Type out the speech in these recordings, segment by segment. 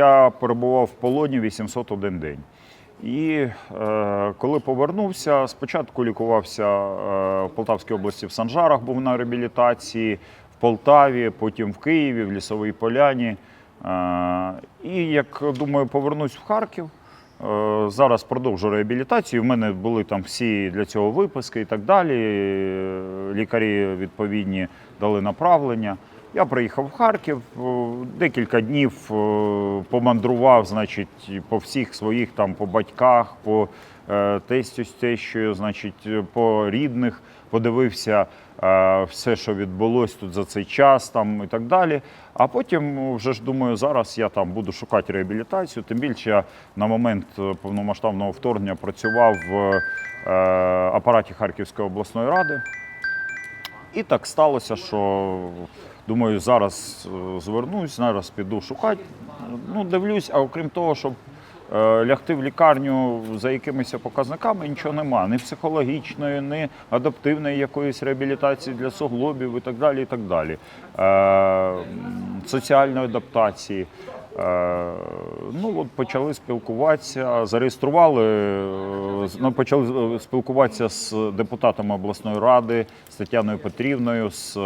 я перебував в полоні 801 день. І е, коли повернувся, спочатку лікувався е, в Полтавській області в Санжарах, був на реабілітації, в Полтаві, потім в Києві, в Лісовій Поляні. Е, і як думаю, повернусь в Харків. Е, Зараз продовжу реабілітацію. У мене були там всі для цього виписки і так далі. Лікарі відповідні дали направлення. Я приїхав в Харків, декілька днів помандрував, значить, по всіх своїх там, по батьках, по е, тестю з тещою, значить, по рідних, подивився е, все, що відбулось тут за цей час, там і так далі. А потім вже ж думаю, зараз я там буду шукати реабілітацію. Тим більше я на момент е, повномасштабного вторгнення працював в апараті Харківської обласної ради. І так сталося, що думаю, зараз е, звернусь, зараз піду шукати. Ну, дивлюсь, а окрім того, щоб е, лягти в лікарню за якимись показниками, нічого нема. Ні психологічної, ні адаптивної якоїсь реабілітації для суглобів і так далі. І так далі. Е, соціальної адаптації. Е, Ну, от почали спілкуватися, зареєстрували, е, ну, почали е, спілкуватися з депутатами обласної ради, з Тетяною Петрівною, з,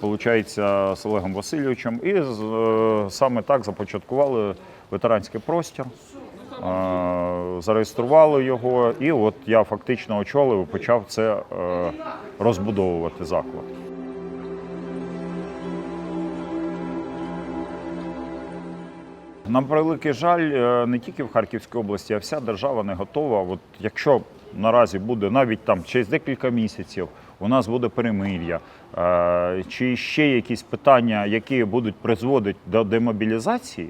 получається, з Олегом Васильовичем. І з- саме так започаткували ветеранський простір, зареєстрували його, і от я фактично очолив і почав це розбудовувати заклад. На превеликий жаль, е, не тільки в Харківській області, а вся держава не готова. От якщо наразі буде навіть там через декілька місяців у нас буде перемир'я, е, чи ще якісь питання, які будуть призводити до демобілізації,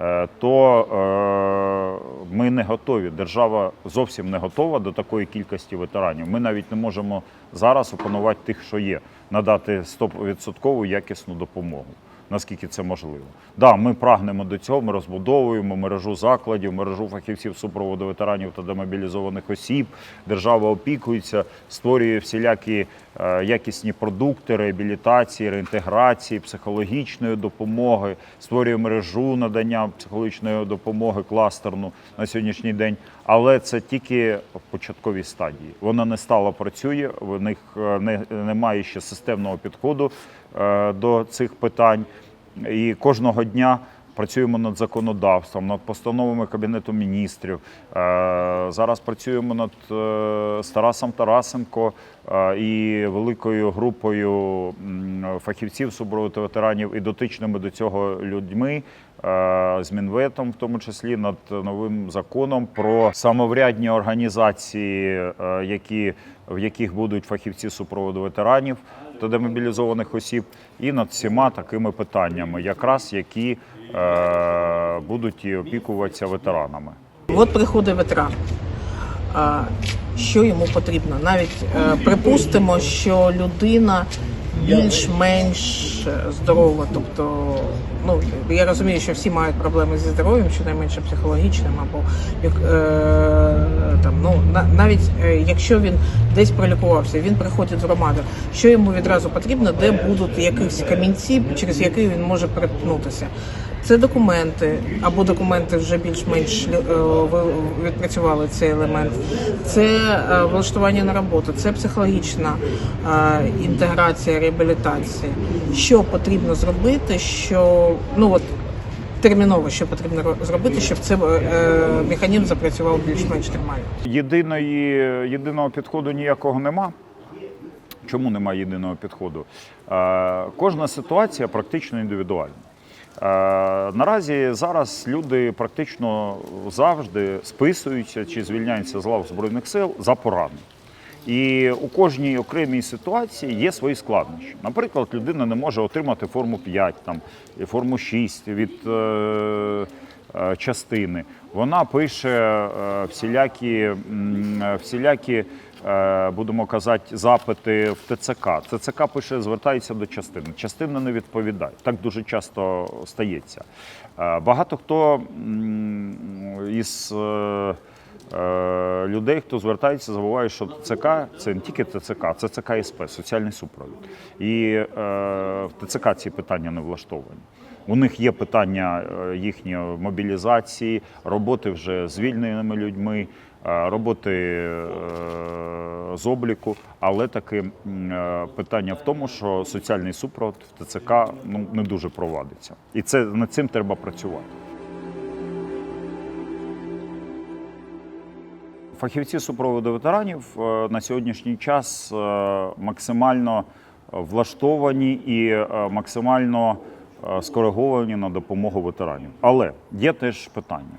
е, то ми не готові. Держава зовсім не готова до такої кількості ветеранів. Ми навіть не можемо зараз опанувати тих, що є, надати 100% якісну допомогу наскільки це можливо. Да, ми прагнемо до цього. Ми розбудовуємо мережу закладів, мережу фахівців супроводу ветеранів та демобілізованих осіб. Держава опікується, створює всілякі е, якісні продукти реабілітації, реінтеграції, психологічної допомоги, створює мережу надання психологічної допомоги кластерну на сьогоднішній день. Але це тільки в початковій стадії. Вона не стала працює, в них е, не, немає ще системного підходу до цих питань. І кожного дня працюємо над законодавством, над постановами Кабінету міністрів. Е, Зараз працюємо над е, з Тарасом Тарасенко е, і великою групою фахівців супроводу ветеранів і дотичними до цього людьми. е, З Мінветом, в тому числі над новим законом про самоврядні організації, е, які, в яких будуть фахівці супроводу ветеранів та демобілізованих осіб, і над всіма такими питаннями, якраз які е, будуть опікуватися ветеранами. От приходить ветеран. Що йому потрібно? Навіть е, припустимо, що людина більш-менш е, здорова. Тобто, ну я розумію, що всі мають проблеми зі здоров'ям, щонайменше психологічним, або е, там, ну на- навіть е, якщо він десь пролікувався, він приходить з громади. Що йому відразу потрібно, де будуть якісь камінці, через які він може переткнутися. Це документи або документи вже більш-менш е, відпрацювали цей елемент. Це е, влаштування на роботу, це психологічна е, інтеграція, реабілітація. Що потрібно зробити, що ну от терміново, що потрібно ро- зробити, щоб цей механізм запрацював більш-менш нормально. Єдиної, єдиного підходу ніякого нема. Чому немає єдиного підходу? Кожна ситуація практично індивідуальна. Е, наразі зараз люди практично завжди списуються чи звільняються з лав Збройних сил за поранення. І у кожній окремій ситуації є свої складнощі. Наприклад, людина не може отримати форму 5 там, форму 6 від е, е, частини. Вона пише е, всілякі, всілякі будемо казати, запити в ТЦК. ТЦК пише, звертається до частини. Частина не відповідає. Так дуже часто стається. Е, Багато хто із е, е, людей, хто звертається, забуває, що ТЦК це не тільки ТЦК, це ЦК СП, соціальний супровід. І е, в ТЦК ці питання не влаштовані. У них є питання е, їхньої мобілізації, роботи вже з звільненими людьми, е, роботи е, з обліку, але таки м, е, питання в тому, що соціальний супровод в ТЦК ну, не дуже провадиться. І це над цим треба працювати. Фахівці супроводу ветеранів е, на сьогоднішній час е, максимально влаштовані і е, максимально е, скориговані на допомогу ветеранів. Але є теж питання.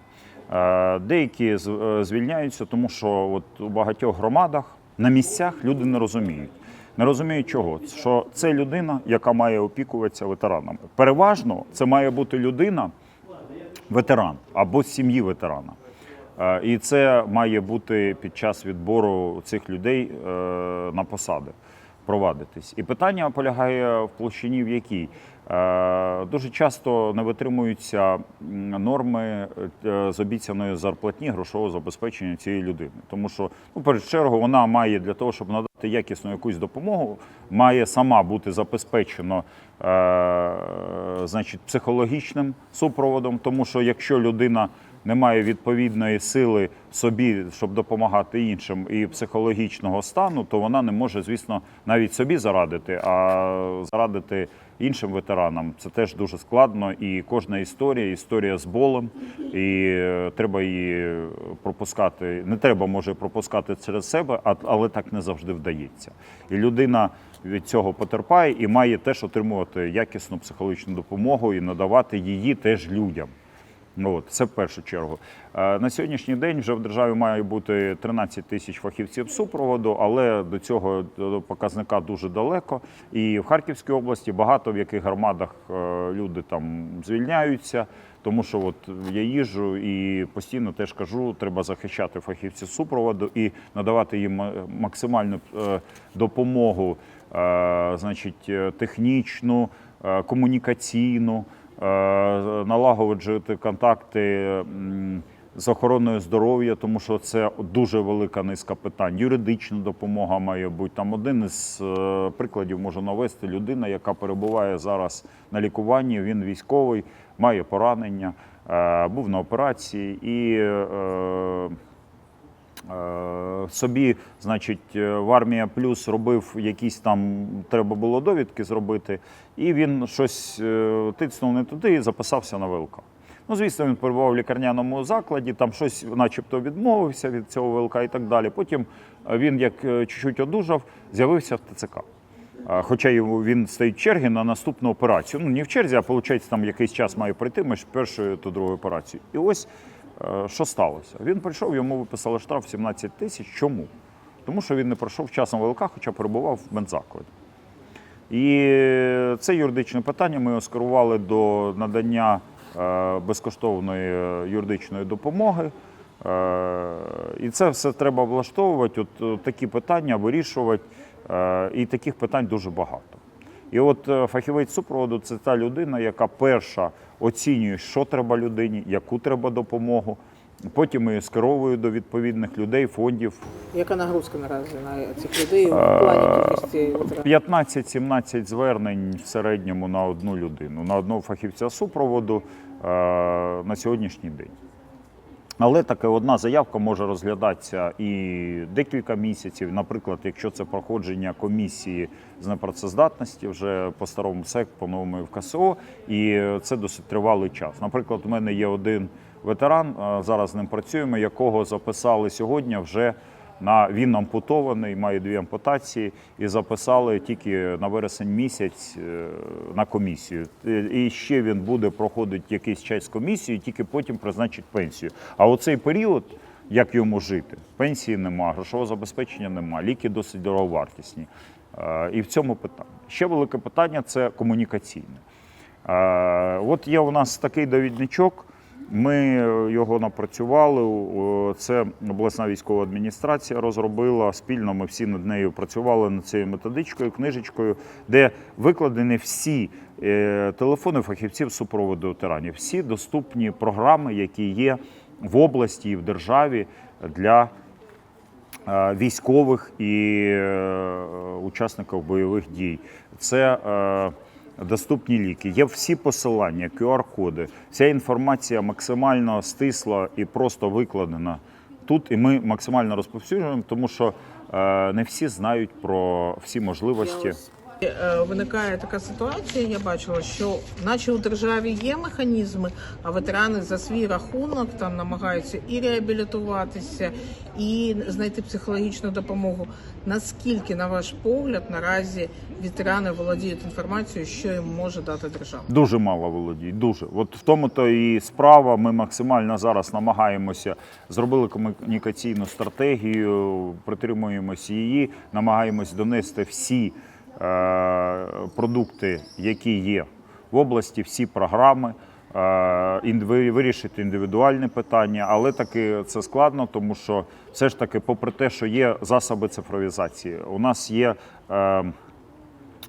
Е, Деякі е, звільняються, тому що от у багатьох громадах на місцях люди не розуміють. Не розуміють чого, що це людина, яка має опікуватися ветеранами. Переважно це має бути людина, ветеран або сім'ї ветерана. Е, І це має бути під час відбору цих людей на посади провадитись. І питання полягає в площині, в якій дуже часто не витримуються норми е, з обіцяної зарплатні грошового забезпечення цієї людини. Тому що, ну, першу чергу, вона має для того, щоб надати якісну якусь допомогу, має сама бути забезпечено е, значить, психологічним супроводом, тому що якщо людина не має відповідної сили собі, щоб допомагати іншим, і психологічного стану, то вона не може, звісно, навіть собі зарадити, а зарадити іншим ветеранам. Це теж дуже складно. І кожна історія, історія з болем, і е, треба її пропускати. Не треба може пропускати через себе, але так не завжди вдається. І людина від цього потерпає і має теж отримувати якісну психологічну допомогу і надавати її теж людям. Ну, от, це в першу чергу. Е, На сьогоднішній день вже в державі має бути 13 тисяч фахівців супроводу, але до цього до показника дуже далеко. І в Харківській області багато в яких громадах е, люди там звільняються. Тому що от я їжджу і постійно теж кажу, треба захищати фахівців супроводу і надавати їм максимальну е, допомогу, е, значить, технічну, комунікаційну налагоджувати контакти з охороною здоров'я, тому що це дуже велика низка питань. Юридична допомога має бути. Там один із е, прикладів можу навести людина, яка перебуває зараз на лікуванні. Він військовий, має поранення, е, був на операції і. Е, собі, значить, е, в армія плюс робив якісь там, треба було довідки зробити, і він щось е, тицнув не туди і записався на ВЛК. Ну, звісно, він перебував в лікарняному закладі, там щось, начебто, відмовився від цього ВЛК і так далі. Потім він, як чуть-чуть одужав, з'явився в ТЦК. Хоча він стоїть в черги на наступну операцію. Ну, не в черзі, а виходить, там якийсь час має пройти між першою та другою операцією. І ось що сталося. Він прийшов, йому виписали штраф 17 тисяч. Чому? Тому що він не пройшов вчасно ВЛК, хоча перебував в медзакладі. І це юридичне питання ми оскерували до надання е, безкоштовної е, юридичної допомоги. Е, І це все треба влаштовувати, от, е, такі питання вирішувати. Е, І таких питань дуже багато. І от е, фахівець супроводу це та людина, яка перша оцінює, що треба людині, яку треба допомогу. Потім її скеровує до відповідних людей, фондів. Яка нагрузка наразі на цих людей в плані кількості 15-17 звернень в середньому на одну людину, на одного фахівця супроводу е, на сьогоднішній день. Але таке одна заявка може розглядатися і декілька місяців. Наприклад, якщо це проходження комісії з непрацездатності вже по старому СЕК, по новому КСО, і це досить тривалий час. Наприклад, у мене є один ветеран, зараз з ним працюємо, якого записали сьогодні вже на він ампутований, має дві ампутації, і записали тільки на вересень місяць е, на комісію. І ще він буде проходити якийсь час комісію, тільки потім призначить пенсію. А оцей період, як йому жити? Пенсії нема, грошового забезпечення нема, ліки досить дороговартісні. Е, І в цьому питання. Ще велике питання це комунікаційне. Е, От є у нас такий довідничок. Ми його напрацювали. Це обласна військова адміністрація розробила спільно. Ми всі над нею працювали над цією методичкою, книжечкою, де викладені всі е, телефони фахівців супроводу ветеранів, всі доступні програми, які є в області і в державі для е, військових і е, учасників бойових дій. Це е, доступні ліки. Є всі посилання, QR-коди. Вся інформація максимально стисла і просто викладена тут. І ми максимально розповсюджуємо, тому що е, не всі знають про всі можливості. Е, Виникає така ситуація, я бачила, що наче у державі є механізми, а ветерани за свій рахунок там намагаються і реабілітуватися, і знайти психологічну допомогу. Наскільки, на ваш погляд, наразі ветерани володіють інформацією, що їм може дати держава? Дуже мало володіють. Дуже от в тому то і справа. Ми максимально зараз намагаємося зробили комунікаційну стратегію, притримуємося її, намагаємось донести всі продукти, які є в області, всі програми. е, Вирішити індивідуальне питання, але таки це складно, тому що все ж таки, попри те, що є засоби цифровізації, у нас є е,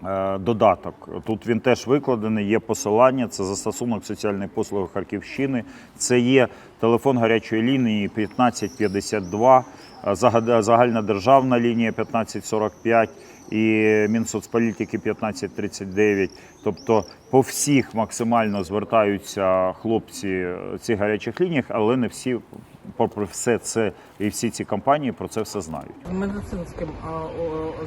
е, додаток. Тут він теж викладений, є посилання, це застосунок соціальної послуги Харківщини, це є телефон гарячої лінії 1552, е, загад- загальнодержавна лінія 1545 і Мінсоцполітики 1539. Тобто по всіх максимально звертаються хлопці цих гарячих лініях, але не всі, попри все це і всі ці компанії про це все знають. медицинським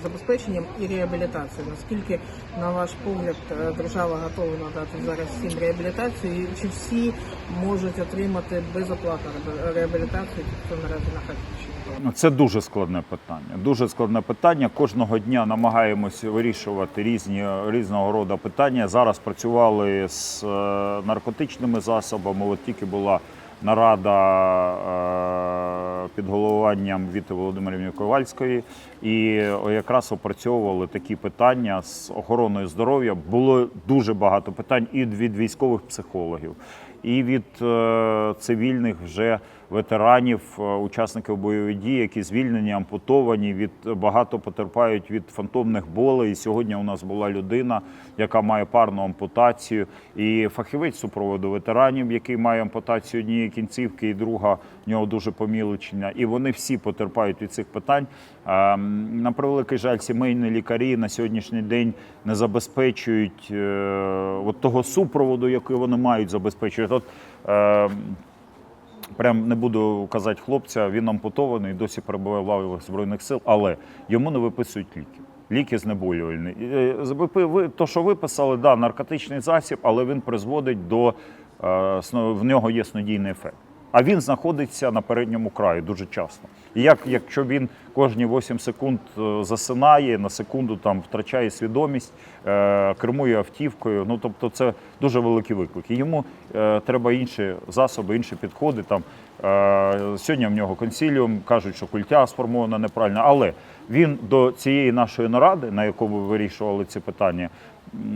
забезпеченням і реабілітацією. Наскільки, на ваш погляд, е, держава готова надати зараз всім реабілітацію? І чи всі можуть отримати безоплатну ре- реабілітацію, хто наразі на Харківщині? Ну, Це дуже складне питання. Дуже складне питання. Кожного дня намагаємось вирішувати різні різного роду питання. Зараз працювали з е, наркотичними засобами. От тільки була нарада е, під головуванням Віти Володимирівни Ковальської, і якраз опрацьовували такі питання з охороною здоров'я. Було дуже багато питань і від військових психологів, і від е, цивільних вже ветеранів, е, учасників бойових дій, які звільнені, ампутовані, від багато потерпають від фантомних болей. І сьогодні у нас була людина, яка має парну ампутацію, і фахівець супроводу ветеранів, який має ампутацію однієї кінцівки, і друга в нього дуже помілочення. І вони всі потерпають від цих питань. Ем, На превеликий жаль, сімейні лікарі на сьогоднішній день не забезпечують е, от того супроводу, який вони мають забезпечувати. От, Прям не буду казати хлопця, він ампутований, досі перебуває в лавах Збройних сил, але йому не виписують ліки. Ліки знеболювальні. Е, То, що виписали, да, наркотичний засіб, але він призводить до е, в нього є снодійний ефект. А він знаходиться на передньому краї дуже часто. І як якщо він кожні 8 секунд е, засинає, на секунду там втрачає свідомість, е, кермує автівкою. Ну тобто це дуже великі виклики. Йому е, треба інші засоби, інші підходи. Там е, сьогодні в нього консіліум кажуть, що культя сформована неправильно, але він до цієї нашої наради, на яку ви вирішували ці питання.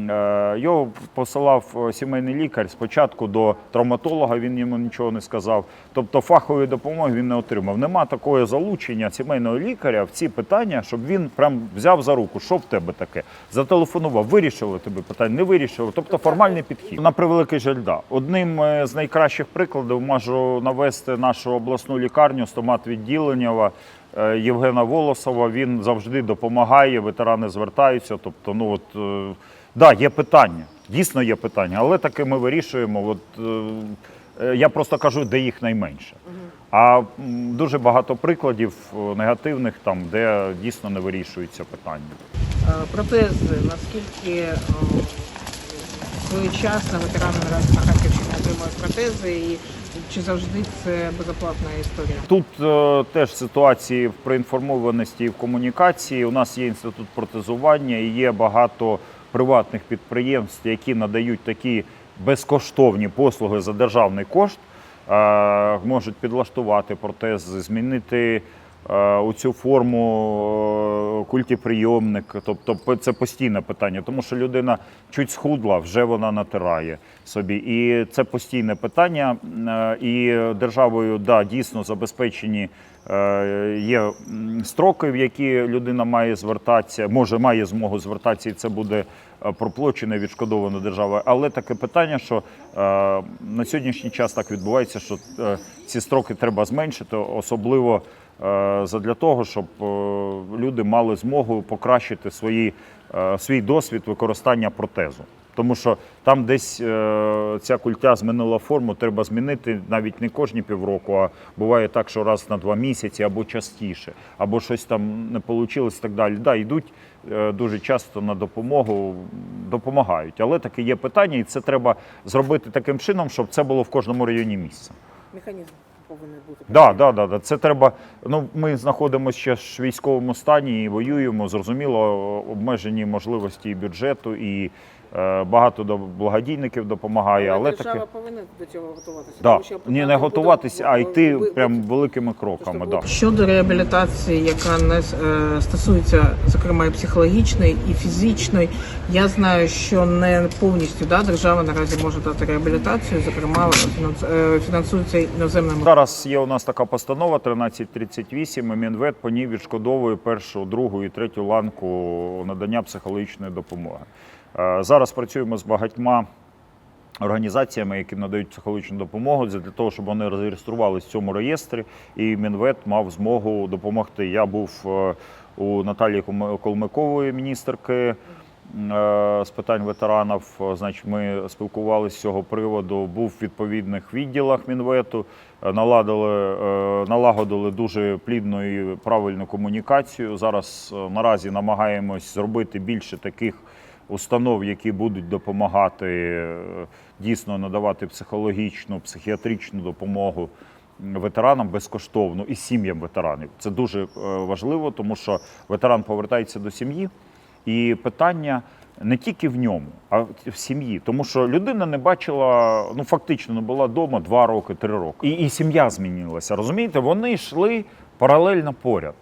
Е, Його посилав е, сімейний лікар спочатку до травматолога, він йому нічого не сказав. Тобто фахової допомоги він не отримав. Нема такого залучення сімейного лікаря в ці питання, щоб він прям взяв за руку, що в тебе таке, зателефонував, вирішили тебе питання, не вирішили. Тобто формальний підхід. На превеликий жаль, да. Одним е, з найкращих прикладів можу навести нашу обласну лікарню стомат відділення. Євгена Волосова. Він завжди допомагає, ветерани звертаються. Тобто, ну от да, є питання, дійсно є питання, але таки ми вирішуємо. От е, е, я просто кажу, де їх найменше. А м, дуже багато прикладів е, негативних там, де дійсно не вирішуються питання. Е, Протези, наскільки е, своєчасно ветерани наразі на Харківщині отримують протези, і чи завжди це безоплатна історія? Тут е, теж ситуації в проінформованості і в комунікації. У нас є інститут протезування і є багато приватних підприємств, які надають такі безкоштовні послуги за державний кошт. Е, можуть підлаштувати протези, змінити е, у цю форму е, культіприйомник. Тобто це постійне питання, тому що людина чуть схудла, вже вона натирає собі. І це постійне питання. І державою да, дійсно забезпечені є строки, в які людина має звертатися, може має змогу звертатися, і це буде е, проплачено, відшкодовано державою. Але таке питання, що е, на сьогоднішній час так відбувається, що е, ці строки треба зменшити, особливо е, задля того, щоб е, люди мали змогу покращити свої, е, свій досвід використання протезу. Тому що там десь е, ця культя змінила форму, треба змінити навіть не кожні півроку, а буває так, що раз на два місяці або частіше, або щось там не вийшло і так далі. Да, йдуть е, дуже часто на допомогу, допомагають. Але таке є питання, і це треба зробити таким чином, щоб це було в кожному районі місця. Механізм повинен бути. Да, да, да, да. Це треба. Ну, ми знаходимося ще ж в військовому стані і воюємо. Зрозуміло, обмежені можливості і бюджету, і е, багато до благодійників допомагає, але держава таке. повинна до цього готуватися. Да. тому що Ні, не готуватися, буде- а йти ви- прям великими кроками. Да. Щодо реабілітації, яка не е, стосується зокрема і психологічної, і фізичної, я знаю, що не повністю да, держава наразі може дати реабілітацію, зокрема е, фінансується іноземними Зараз є у нас така постанова 1338, і Мінвет по ній відшкодовує першу, другу і третю ланку надання психологічної допомоги. Е, Зараз працюємо з багатьма організаціями, які надають психологічну допомогу, для того, щоб вони зареєструвалися в цьому реєстрі, і Мінвет мав змогу допомогти. Я був е, у Наталії Колмикової, міністерки з питань ветеранів. Е, Значить, ми спілкувалися з цього приводу. Був в відповідних відділах Мінвету, е, наладили, е, налагодили дуже плідну і правильну комунікацію. Зараз е, наразі намагаємось зробити більше таких установ, які будуть допомагати е, дійсно надавати психологічну, психіатричну допомогу ветеранам безкоштовно і сім'ям ветеранів. Це дуже е, важливо, тому що ветеран повертається до сім'ї, і питання. Не тільки в ньому, а в сім'ї. Тому що людина не бачила, ну фактично не була вдома два роки, три роки. І, і сім'я змінилася. Розумієте, вони йшли паралельно поряд.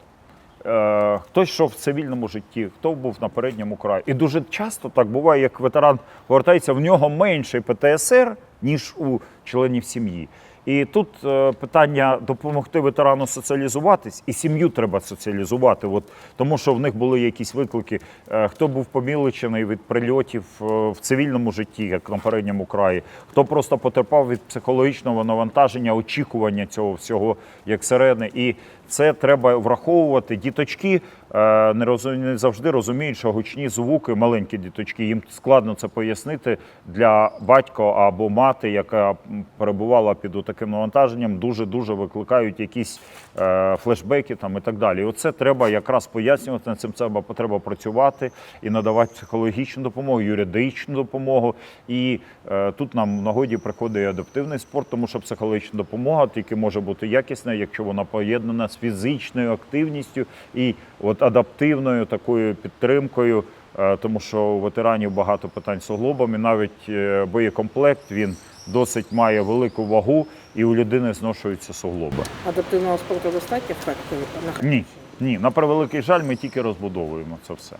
Е, хтось йшов в цивільному житті, хто був на передньому краї. І дуже часто так буває, як ветеран повертається, в нього менший ПТСР, ніж у членів сім'ї. І тут е, питання допомогти ветерану соціалізуватись, і сім'ю треба соціалізувати. От, тому що в них були якісь виклики. Е, хто був поміличений від прильотів е, в цивільному житті, як на передньому краї, хто просто потерпав від психологічного навантаження, очікування цього всього як сирени. І це треба враховувати. Діточки е, не, розум- не завжди розуміють, що гучні звуки, маленькі діточки, їм складно це пояснити для батька або мати, яка перебувала під таким навантаженням, дуже дуже викликають якісь е, флешбеки там і так далі. Оце треба якраз пояснювати над цим. Треба треба працювати і надавати психологічну допомогу, юридичну допомогу. І е, тут нам в нагоді приходить адаптивний спорт, тому що психологічна допомога тільки може бути якісна, якщо вона поєднана з фізичною активністю і от адаптивною такою підтримкою. Е, Тому що у ветеранів багато питань з суглобами, навіть е, боєкомплект він досить має велику вагу, і у людини зношуються суглоби. адаптивного спорту достатньо в Харкові? Ні, ні, на превеликий жаль, ми тільки розбудовуємо це все.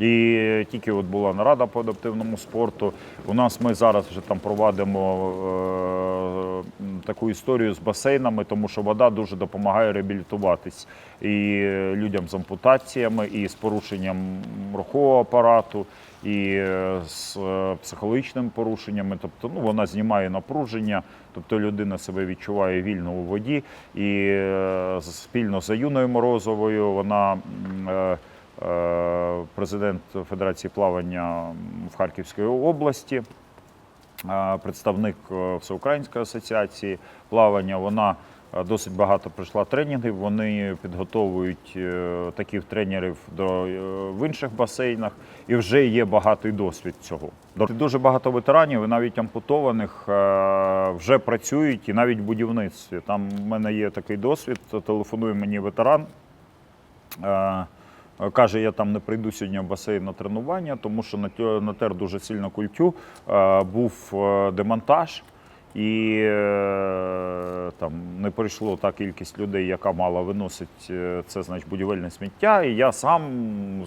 І тільки от була нарада по адаптивному спорту. У нас ми зараз вже там проводимо е, таку історію з басейнами, тому що вода дуже допомагає реабілітуватись і людям з ампутаціями, і з порушенням рухового апарату, і е, з е, психологічними порушеннями. Тобто, ну вона знімає напруження, тобто людина себе відчуває вільно у воді. І е, спільно з Юною Морозовою вона. е, е, Президент Федерації плавання в Харківській області, е, представник е, Всеукраїнської асоціації плавання. Вона е, досить багато пройшла тренінгів. Вони підготовують е, таких тренерів до, в інших басейнах, і вже є багатий досвід цього. Дуже багато ветеранів і навіть ампутованих вже працюють і навіть в будівництві. Там в мене є такий досвід. Телефонує мені ветеран. Е, Каже, я там не прийду сьогодні в басейн на тренування, тому що натер- натер дуже сильно культю. Е, Був е, демонтаж, і там не прийшло та кількість людей, яка мала виносити це значить, будівельне сміття. І я сам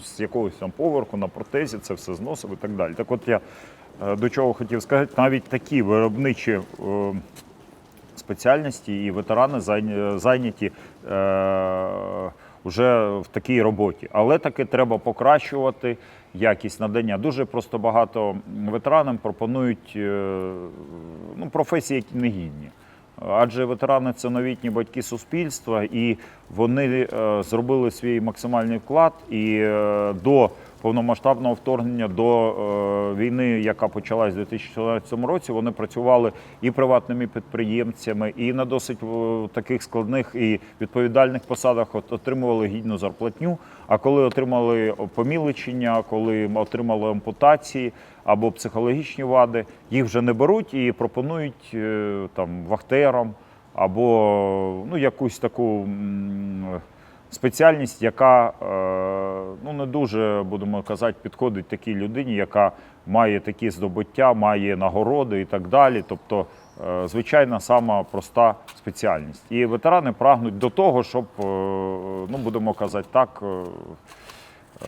з якогось там поверху на протезі це все зносив і так далі. Так от я до чого хотів сказати, навіть такі виробничі. спеціальності, і ветерани зайняті вже в такій роботі. Але таки треба покращувати якість надання. Дуже просто багато ветеранам пропонують е, ну, професії, які негідні. Адже ветерани це новітні батьки суспільства, і вони е, зробили свій максимальний вклад. І е, до повномасштабного вторгнення до е, війни, яка почалась у 2014 році, вони працювали і приватними підприємцями, і на досить е, таких складних і відповідальних посадах от- отримували гідну зарплатню. А коли отримали поміличення, коли отримали ампутації або психологічні вади, їх вже не беруть і пропонують е, там вахтерам або ну, якусь таку спеціальність, яка ну, не дуже, будемо казати, підходить такій людині, яка має такі здобуття, має нагороди і так далі. Тобто, е, звичайна сама проста спеціальність. І ветерани прагнуть до того, щоб, е, ну, будемо казати так, е,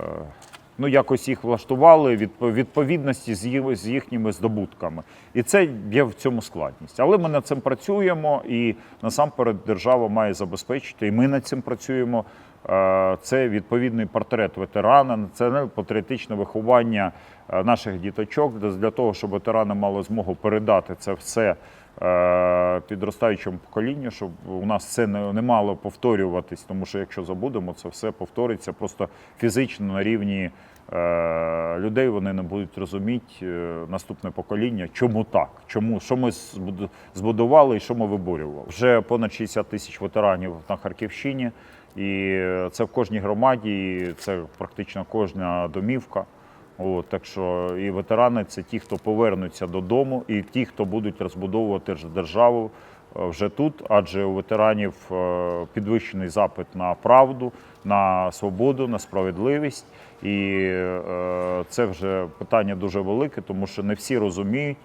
ну, якось їх влаштували відп- відповідності з їхніми здобутками. І це є в цьому складність. Але ми над цим працюємо, і насамперед держава має забезпечити, і ми над цим працюємо. Е, Це відповідний портрет ветерана, це патріотичне виховання е, наших діточок для- того, щоб ветерани мали змогу передати це все е, підростаючому поколінню, щоб у нас це не, мало повторюватись, тому що якщо забудемо, це все повториться просто фізично на рівні людей. Вони не будуть розуміти наступне покоління, чому так, чому що ми збудували і що ми виборювали. Вже понад 60 тисяч ветеранів на Харківщині, і це в кожній громаді, і це практично кожна домівка. От, так що і ветерани це ті, хто повернуться додому, і ті, хто будуть розбудовувати державу е, вже тут, адже у ветеранів е, підвищений запит на правду, на свободу, на справедливість. І е, це вже питання дуже велике, тому що не всі розуміють,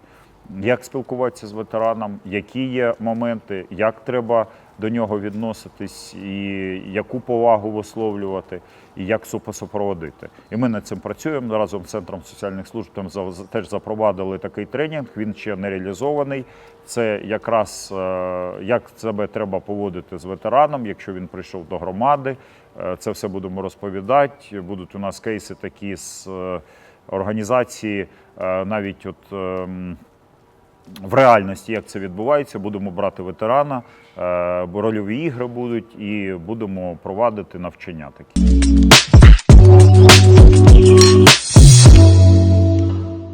як спілкуватися з ветераном, які є моменти, як треба до нього відноситись, і яку повагу висловлювати, і як супроводити. І ми над цим працюємо разом з центром соціальних служб. Там теж запровадили такий тренінг. Він ще не реалізований. Це якраз е, як себе треба поводити з ветераном, якщо він прийшов до громади. Е, Це все будемо розповідати. Будуть у нас кейси такі з е, організації, навіть от. В реальності, як це відбувається, будемо брати ветерана, е, рольові ігри будуть і будемо провадити навчання такі.